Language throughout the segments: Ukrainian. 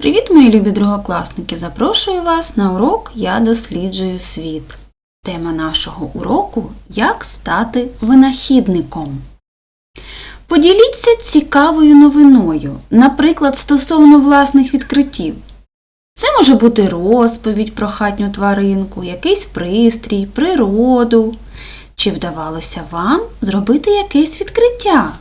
Привіт, мої любі другокласники! Запрошую вас на урок Я досліджую світ. Тема нашого уроку Як стати винахідником. Поділіться цікавою новиною, наприклад, стосовно власних відкриттів. Це може бути розповідь про хатню тваринку, якийсь пристрій, природу. Чи вдавалося вам зробити якесь відкриття?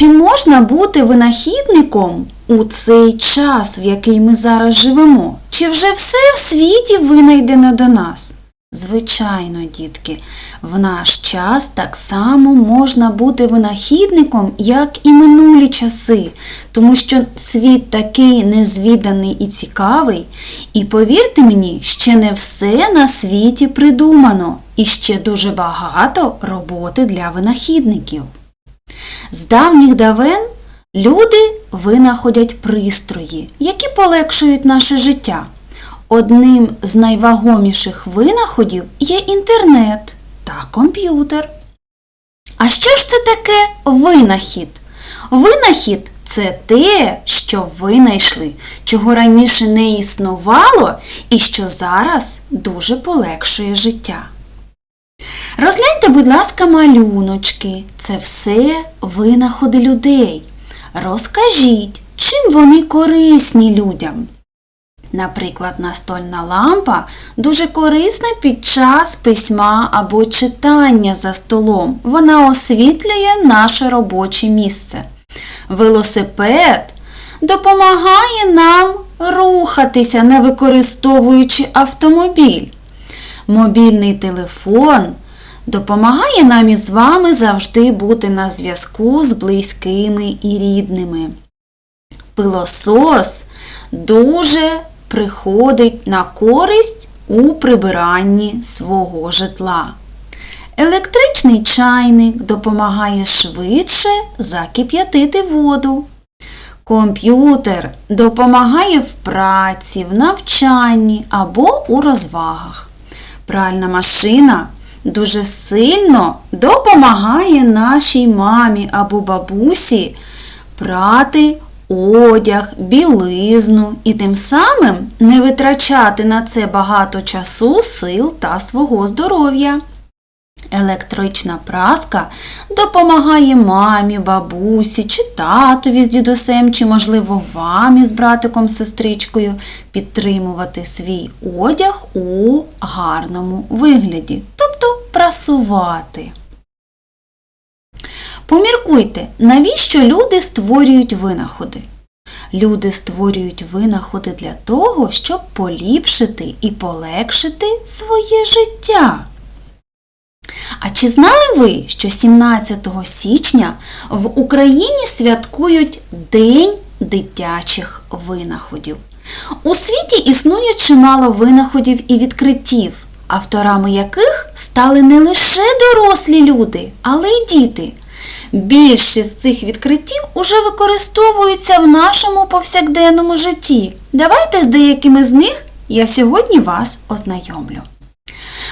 Чи можна бути винахідником у цей час, в який ми зараз живемо? Чи вже все в світі винайдено до нас? Звичайно, дітки, в наш час так само можна бути винахідником, як і минулі часи, тому що світ такий незвіданий і цікавий, і повірте мені, ще не все на світі придумано, і ще дуже багато роботи для винахідників. З давніх давен люди винаходять пристрої, які полегшують наше життя. Одним з найвагоміших винаходів є інтернет та комп'ютер. А що ж це таке винахід? Винахід це те, що винайшли, чого раніше не існувало і що зараз дуже полегшує життя. Розгляньте, будь ласка, малюночки. Це все винаходи людей. Розкажіть, чим вони корисні людям. Наприклад, настольна лампа дуже корисна під час письма або читання за столом. Вона освітлює наше робоче місце. Велосипед допомагає нам рухатися, не використовуючи автомобіль. Мобільний телефон допомагає нам із вами завжди бути на зв'язку з близькими і рідними. Пилосос дуже приходить на користь у прибиранні свого житла. Електричний чайник допомагає швидше закип'ятити воду. Комп'ютер допомагає в праці, в навчанні або у розвагах. Пральна машина дуже сильно допомагає нашій мамі або бабусі прати одяг, білизну і тим самим не витрачати на це багато часу, сил та свого здоров'я. Електрична праска допомагає мамі, бабусі, чи татові з дідусем, чи, можливо, вам із братиком, сестричкою підтримувати свій одяг у гарному вигляді, прасувати. Поміркуйте, навіщо люди створюють винаходи? Люди створюють винаходи для того, щоб поліпшити і полегшити своє життя. А чи знали ви, що 17 січня в Україні святкують День дитячих винаходів? У світі існує чимало винаходів і відкриттів, авторами яких стали не лише дорослі люди, але й діти. Більшість з цих відкриттів уже використовуються в нашому повсякденному житті. Давайте з деякими з них я сьогодні вас ознайомлю.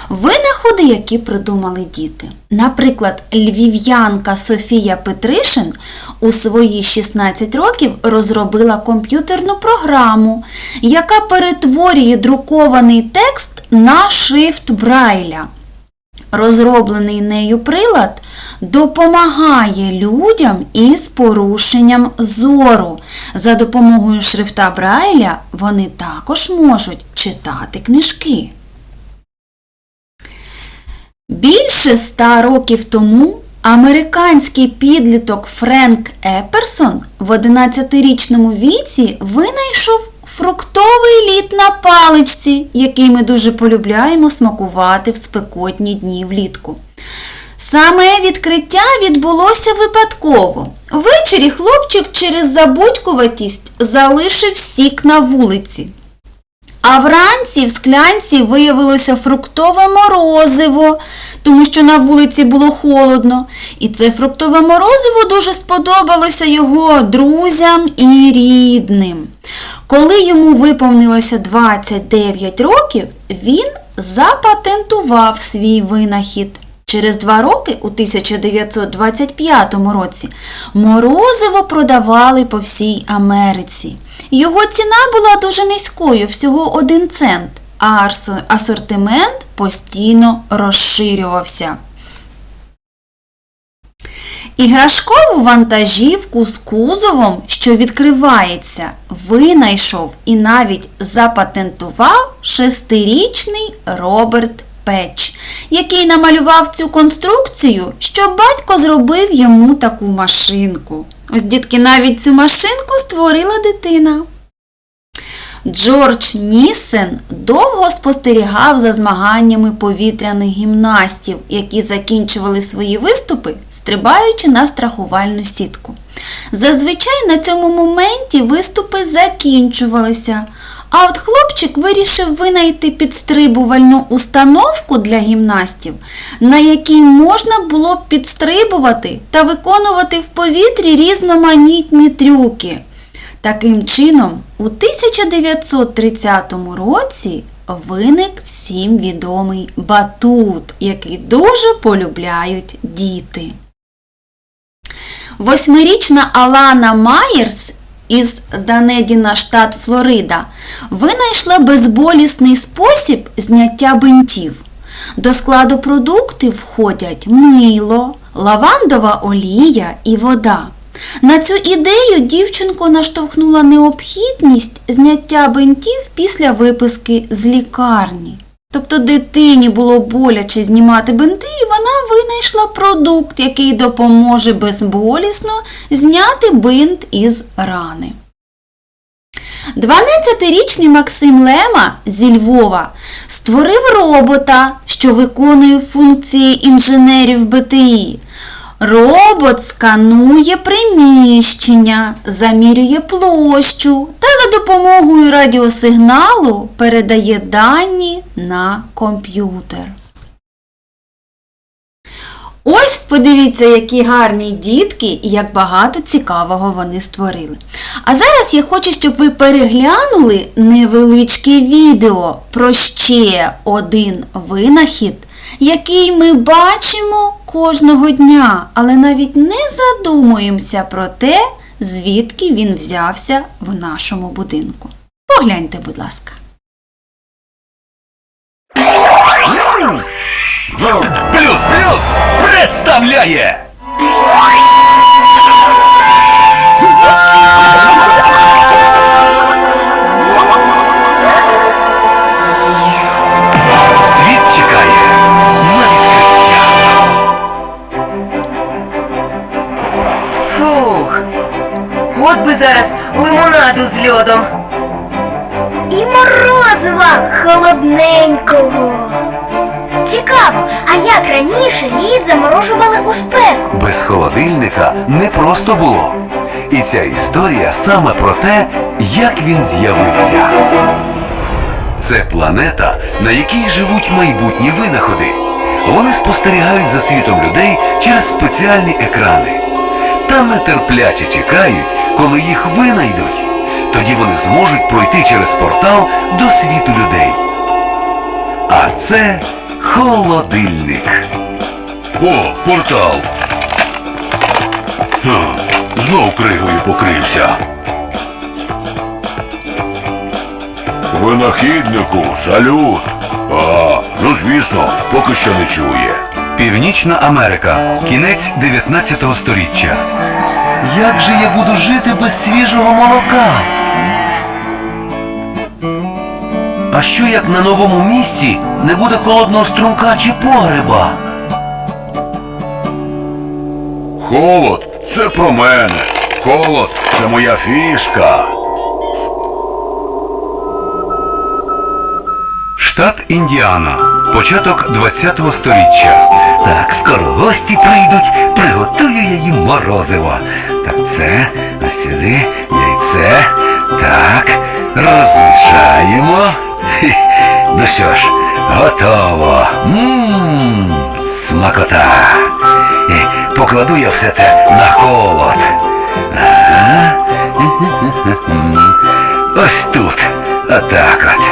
Винаходи, які придумали діти. Наприклад, львів'янка Софія Петришин у свої 16 років розробила комп'ютерну програму, яка перетворює друкований текст на шрифт Брайля. Розроблений нею прилад допомагає людям із порушенням зору. За допомогою шрифта Брайля вони також можуть читати книжки. Більше ста років тому американський підліток Френк Еперсон в 11-річному віці винайшов фруктовий лід на паличці, який ми дуже полюбляємо смакувати в спекотні дні влітку. Саме відкриття відбулося випадково. Ввечері хлопчик через забудькуватість залишив сік на вулиці. А вранці в склянці виявилося фруктове морозиво, тому що на вулиці було холодно. І це фруктове морозиво дуже сподобалося його друзям і рідним. Коли йому виповнилося 29 років, він запатентував свій винахід. Через два роки, у 1925 році, морозиво продавали по всій Америці. Його ціна була дуже низькою, всього 1 цент, а асортимент постійно розширювався. Іграшкову вантажівку з кузовом, що відкривається, винайшов і навіть запатентував шестирічний Роберт Печ, який намалював цю конструкцію, щоб батько зробив йому таку машинку. Ось дітки навіть цю машинку створила дитина. Джордж Нісен довго спостерігав за змаганнями повітряних гімнастів, які закінчували свої виступи, стрибаючи на страхувальну сітку. Зазвичай на цьому моменті виступи закінчувалися, а от хлопчик вирішив винайти підстрибувальну установку для гімнастів, на якій можна було б підстрибувати та виконувати в повітрі різноманітні трюки. Таким чином, у 1930 році виник всім відомий батут, який дуже полюбляють діти. Восьмирічна Алана Майерс із Данедіна, штат Флорида, винайшла безболісний спосіб зняття бинтів. До складу продуктів входять мило, лавандова олія і вода. На цю ідею дівчинку наштовхнула необхідність зняття бинтів після виписки з лікарні. Тобто дитині було боляче знімати бинти, і вона винайшла продукт, який допоможе безболісно зняти бинт із рани. 12-річний Максим Лема зі Львова створив робота, що виконує функції інженерів БТІ. Робот сканує приміщення, замірює площу та за допомогою радіосигналу передає дані на комп'ютер. Ось подивіться, які гарні дітки і як багато цікавого вони створили. А зараз я хочу, щоб ви переглянули невеличке відео про ще один винахід, який ми бачимо кожного дня, але навіть не задумуємося про те, звідки він взявся в нашому будинку. Погляньте, будь ласка. Плюс плюс представляє. зараз лимонаду з льодом. І морозива холодненького. Цікаво, а як раніше лід заморожували у спеку? Без холодильника не просто було. І ця історія саме про те, як він з'явився. Це планета, на якій живуть майбутні винаходи. Вони спостерігають за світом людей через спеціальні екрани. Та нетерпляче чекають, коли їх винайдуть. Тоді вони зможуть пройти через портал до світу людей. А це холодильник. О, портал. Ха, знов кригою покрився. Винахіднику, салют. А, ну звісно, поки що не чує. Північна Америка. Кінець 19 століття. Як же я буду жити без свіжого молока? А що як на новому місці не буде холодного струмка чи погреба? Холод це про мене. Холод це моя фішка. Штат Індіана. Початок 20-го сторіччя. Так, скоро гості прийдуть, приготую я їм морозиво. Так, це, ось сюди, яйце. Так, розмішаємо. Ну що ж, готово. Ммм, смакота. Е, Покладу я все це на холод. Ось тут. Отак от.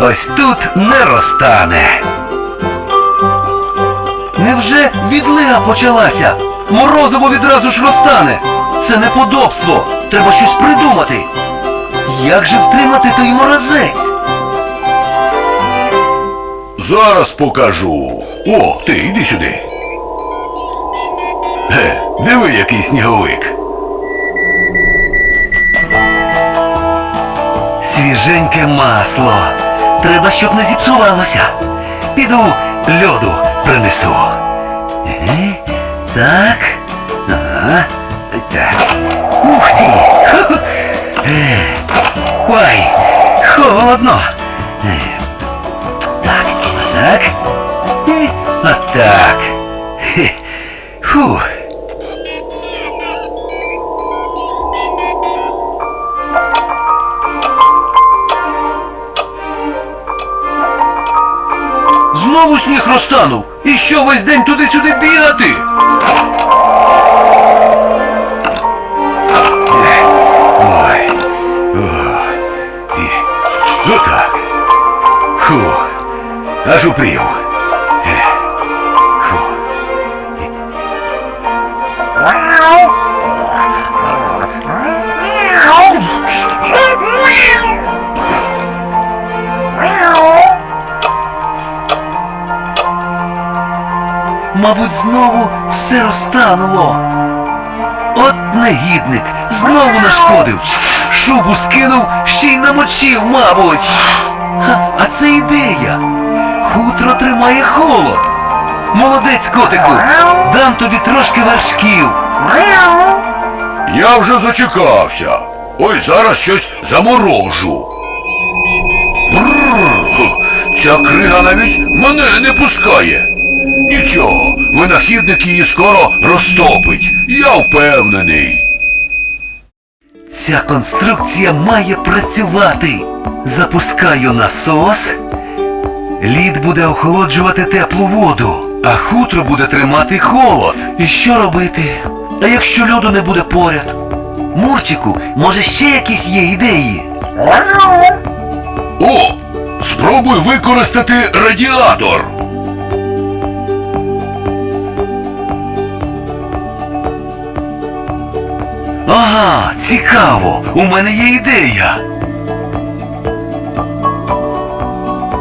Ось тут не розтане. Невже відлига почалася? Морозиво відразу ж розтане. Це неподобство. Треба щось придумати. Як же втримати той морозець? Зараз покажу. О, ти йди сюди. Ге, диви, який сніговик. Свіженьке масло. Треба, щоб не зіпсувалося. Піду льоду принесу. Так. Ага. Так. Ух. Е, Ой, холодно. Так, так. Отак. Хе. Фу. Знову сніг розтанув. І що весь день туди-сюди бігати? Ой. Ой. І. Отак. Фух. Аж упрів. Мабуть, знову все розтануло. От негідник знову нашкодив. Шубу скинув, ще й намочив, мабуть. А це ідея. Хутро тримає холод. Молодець, котику, дам тобі трошки вершків. Я вже зачекався. Ось зараз щось заморожу. Бррр, ця крига навіть мене не пускає. Нічого, винахідник її скоро розтопить. Я впевнений. Ця конструкція має працювати. Запускаю насос. Лід буде охолоджувати теплу воду, а хутро буде тримати холод. І що робити? А якщо льоду не буде поряд? Мурчику, може ще якісь є ідеї? О! Спробуй використати радіатор. Ага, цікаво. У мене є ідея.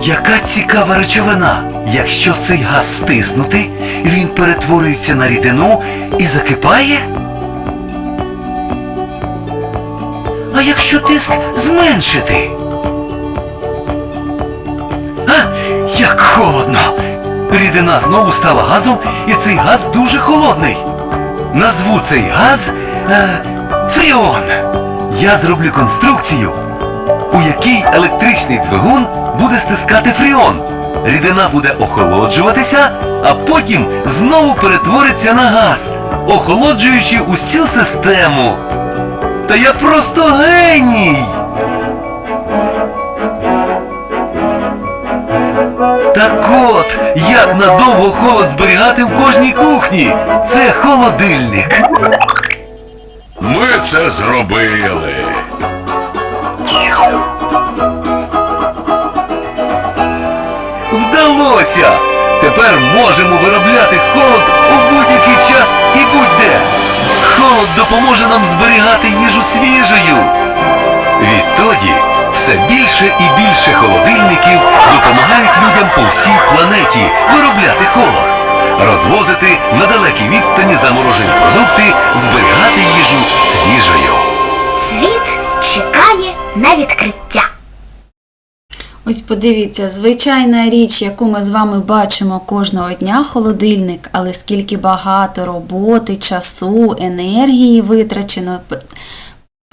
Яка цікава речовина. Якщо цей газ стиснути, він перетворюється на рідину і закипає? А якщо тиск зменшити? А, як холодно! Рідина знову стала газом, і цей газ дуже холодний. Назву цей газ е, Фріон. Я зроблю конструкцію, у якій електричний двигун буде стискати фріон. Рідина буде охолоджуватися, а потім знову перетвориться на газ, охолоджуючи усю систему. Та я просто геній! Так от, як надовго холод зберігати в кожній кухні? Це холодильник. Ми це зробили. Вдалося! Тепер можемо виробляти холод у будь-який час і будь-де. Холод допоможе нам зберігати їжу свіжою. Відтоді все більше і більше холодильників допомагають людям по всій планеті виробляти холод, розвозити на далекі відстані заморожені продукти, зберігати їжу свіжою. Світ чекає на відкриття. Ось подивіться, звичайна річ, яку ми з вами бачимо кожного дня, холодильник, але скільки багато роботи, часу, енергії витрачено п-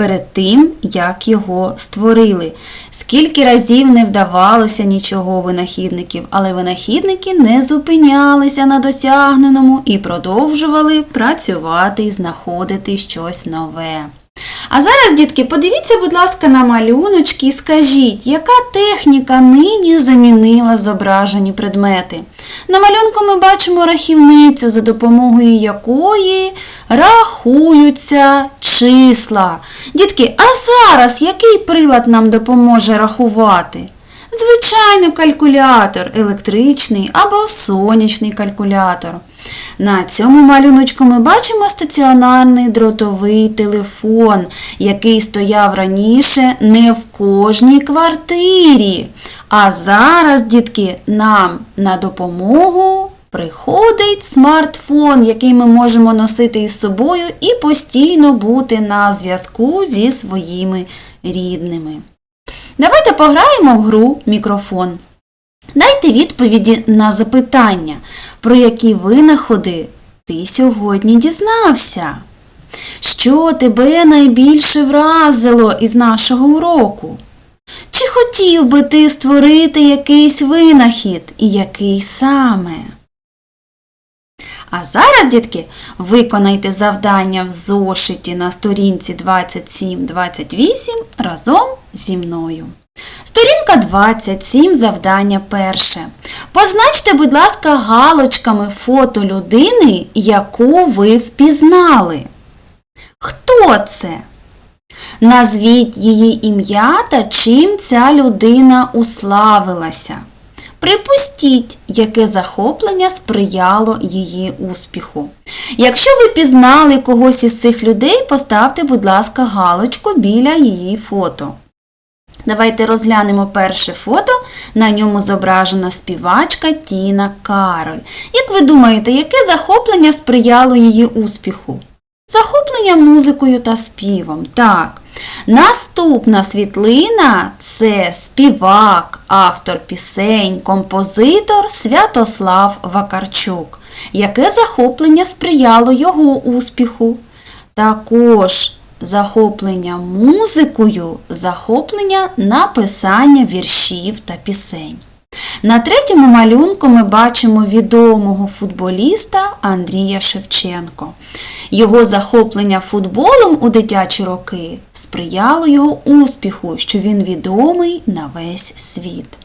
перед тим, як його створили. Скільки разів не вдавалося нічого винахідників, але винахідники не зупинялися на досягненому і продовжували працювати і знаходити щось нове. А зараз, дітки, подивіться, будь ласка, на малюночки і скажіть, яка техніка нині замінила зображені предмети? На малюнку ми бачимо рахівницю, за допомогою якої рахуються числа. Дітки, а зараз який прилад нам допоможе рахувати? Звичайно, калькулятор, електричний або сонячний калькулятор. На цьому малюночку ми бачимо стаціонарний дротовий телефон, який стояв раніше не в кожній квартирі. А зараз, дітки, нам на допомогу приходить смартфон, який ми можемо носити із собою і постійно бути на зв'язку зі своїми рідними. Давайте пограємо в гру мікрофон. Дайте відповіді на запитання, про які винаходи ти сьогодні дізнався. Що тебе найбільше вразило із нашого уроку? Чи хотів би ти створити якийсь винахід і який саме? А зараз, дітки, виконайте завдання в зошиті на сторінці 27-28 разом зі мною. Сторінка 27, завдання перше. Позначте, будь ласка, галочками фото людини, яку ви впізнали. Хто це? Назвіть її ім'я та чим ця людина уславилася. Припустіть, яке захоплення сприяло її успіху. Якщо ви пізнали когось із цих людей, поставте, будь ласка, галочку біля її фото. Давайте розглянемо перше фото. На ньому зображена співачка Тіна Кароль. Як ви думаєте, яке захоплення сприяло її успіху? Захоплення музикою та співом. Так. Наступна світлина це співак, автор пісень, композитор Святослав Вакарчук. Яке захоплення сприяло його успіху? Також захоплення музикою, захоплення написання віршів та пісень. На третьому малюнку ми бачимо відомого футболіста Андрія Шевченко. Його захоплення футболом у дитячі роки сприяло його успіху, що він відомий на весь світ.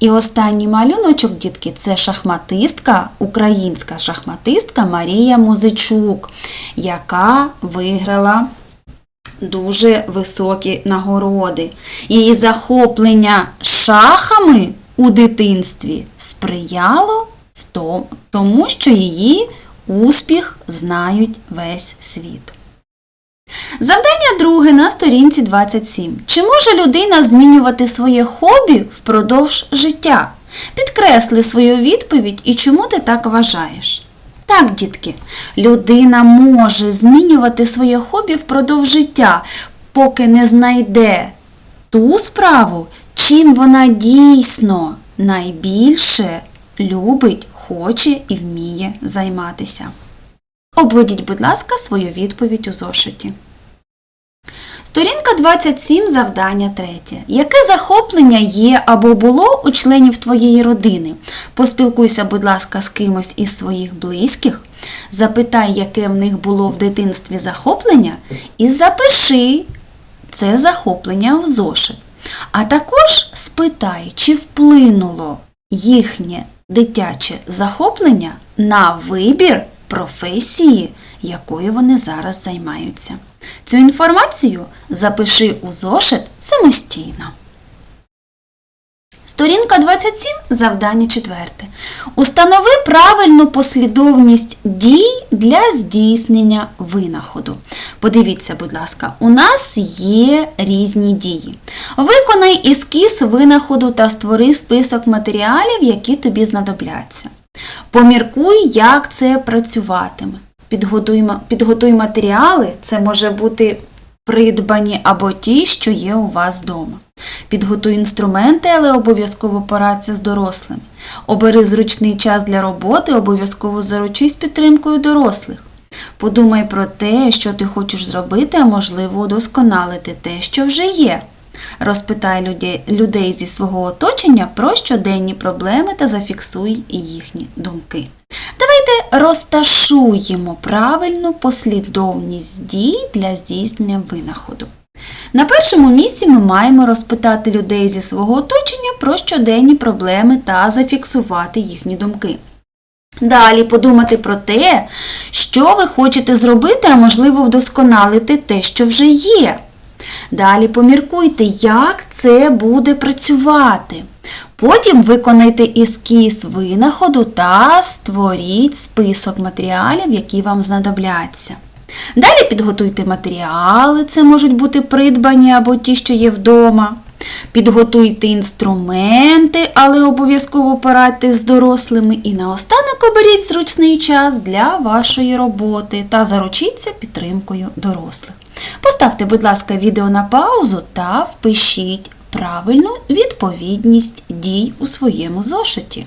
І останній малюночок, дітки, це шахматистка, українська шахматистка Марія Музичук, яка виграла дуже високі нагороди. Її захоплення шахами у дитинстві сприяло тому, що її успіх знають весь світ. Завдання друге на сторінці 27. Чи може людина змінювати своє хобі впродовж життя? Підкресли свою відповідь і чому ти так вважаєш. Так, дітки, людина може змінювати своє хобі впродовж життя, поки не знайде ту справу, чим вона дійсно найбільше любить, хоче і вміє займатися. Обведіть, будь ласка, свою відповідь у зошиті. Сторінка 27, завдання 3. Яке захоплення є або було у членів твоєї родини? Поспілкуйся, будь ласка, з кимось із своїх близьких, запитай, яке в них було в дитинстві захоплення, і запиши це захоплення в зошит. А також спитай, чи вплинуло їхнє дитяче захоплення на вибір професії, якою вони зараз займаються. Цю інформацію запиши у зошит самостійно. Сторінка 27, завдання 4. Установи правильну послідовність дій для здійснення винаходу. Подивіться, будь ласка, у нас є різні дії. Виконай ескіз винаходу та створи список матеріалів, які тобі знадобляться. Поміркуй, як це працюватиме. Підготуй, підготуй матеріали, це може бути придбані або ті, що є у вас вдома. Підготуй інструменти, але обов'язково порадься з дорослими. Обери зручний час для роботи, обов'язково заручись підтримкою дорослих. Подумай про те, що ти хочеш зробити, а можливо удосконалити те, що вже є. Розпитай людей, зі свого оточення про щоденні проблеми та зафіксуй їхні думки. Давайте розташуємо правильну послідовність дій для здійснення винаходу. На першому місці ми маємо розпитати людей зі свого оточення про щоденні проблеми та зафіксувати їхні думки. Далі подумати про те, що ви хочете зробити, а можливо вдосконалити те, що вже є. Далі поміркуйте, як це буде працювати. Потім виконайте ескіз винаходу та створіть список матеріалів, які вам знадобляться. Далі підготуйте матеріали, це можуть бути придбані або ті, що є вдома. Підготуйте інструменти, але обов'язково порадьте з дорослими. І наостанок оберіть зручний час для вашої роботи та заручіться підтримкою дорослих. Поставте, будь ласка, відео на паузу та впишіть правильну відповідність дій у своєму зошиті.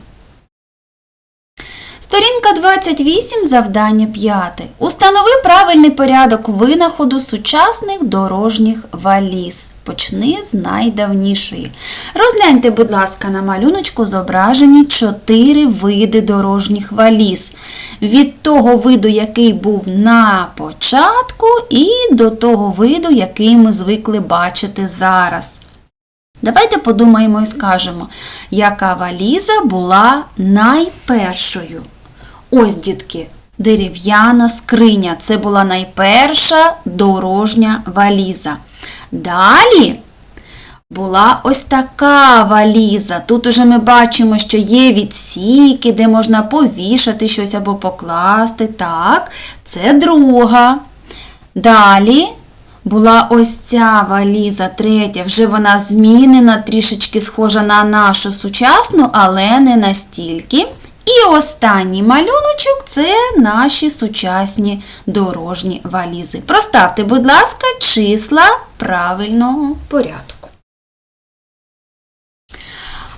Сторінка 28, завдання 5. Установи правильний порядок винаходу сучасних дорожніх валіз. Почни з найдавнішої. Розгляньте, будь ласка, на малюночку зображені чотири види дорожніх валіз. Від того виду, який був на початку, і до того виду, який ми звикли бачити зараз. Давайте подумаємо і скажемо, яка валіза була найпершою. Ось, дітки, дерев'яна скриня. Це була найперша дорожня валіза. Далі була ось така валіза. Тут уже ми бачимо, що є відсіки, де можна повішати щось або покласти. Так, це друга. Далі була ось ця валіза, третя, вже вона змінена, трішечки схожа на нашу сучасну, але не настільки. І останній малюночок це наші сучасні дорожні валізи. Проставте, будь ласка, числа правильного порядку.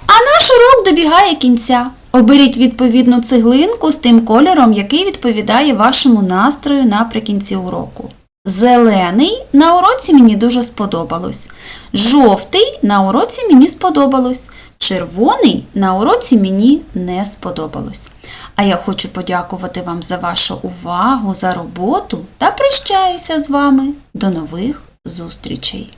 А наш урок добігає кінця. Оберіть відповідну цеглинку з тим кольором, який відповідає вашому настрою наприкінці уроку. Зелений на уроці мені дуже сподобалось. Жовтий на уроці мені сподобалось. Червоний на уроці мені не сподобалось. А я хочу подякувати вам за вашу увагу, за роботу та прощаюся з вами. До нових зустрічей!